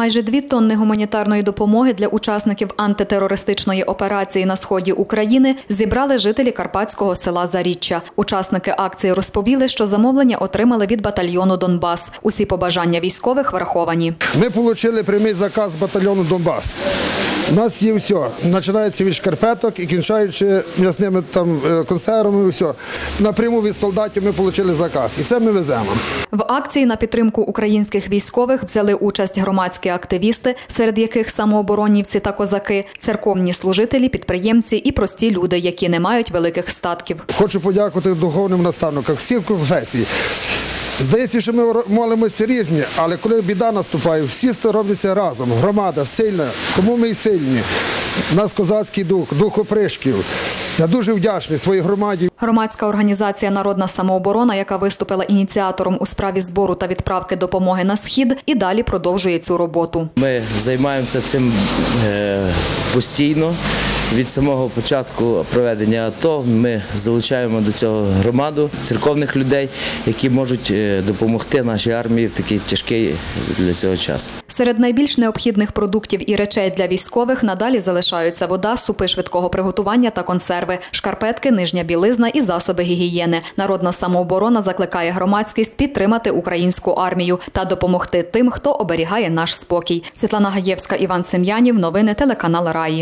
Майже дві тонни гуманітарної допомоги для учасників антитерористичної операції на сході України зібрали жителі карпатського села Заріччя. Учасники акції розповіли, що замовлення отримали від батальйону Донбас. Усі побажання військових враховані. Ми отримали прямий заказ батальйону Донбас. У нас є все. Починається від шкарпеток і кінчаючи м'ясними там е, консервами. Все. Напряму від солдатів ми отримали заказ. І це ми веземо. В акції на підтримку українських військових взяли участь громадські активісти, серед яких самооборонівці та козаки, церковні служителі, підприємці і прості люди, які не мають великих статків. Хочу подякувати духовним наставникам всіх конфесій. Здається, що ми молимося різні, але коли біда наступає, всі робляться разом. Громада сильна, тому ми й сильні. У нас козацький дух, дух опришків. Я дуже вдячний своїй громаді. Громадська організація Народна самооборона, яка виступила ініціатором у справі збору та відправки допомоги на схід, і далі продовжує цю роботу. Ми займаємося цим е, постійно. Від самого початку проведення АТО ми залучаємо до цього громаду церковних людей, які можуть е, допомогти нашій армії в такий тяжкий для цього час. Серед найбільш необхідних продуктів і речей для військових надалі залишаються вода, супи швидкого приготування та консерви, шкарпетки, нижня білизна і засоби гігієни. Народна самооборона закликає громадськість підтримати українську армію та допомогти тим, хто оберігає наш спокій. Світлана Гаєвська, Іван Сем'янів. Новини телеканал Раї.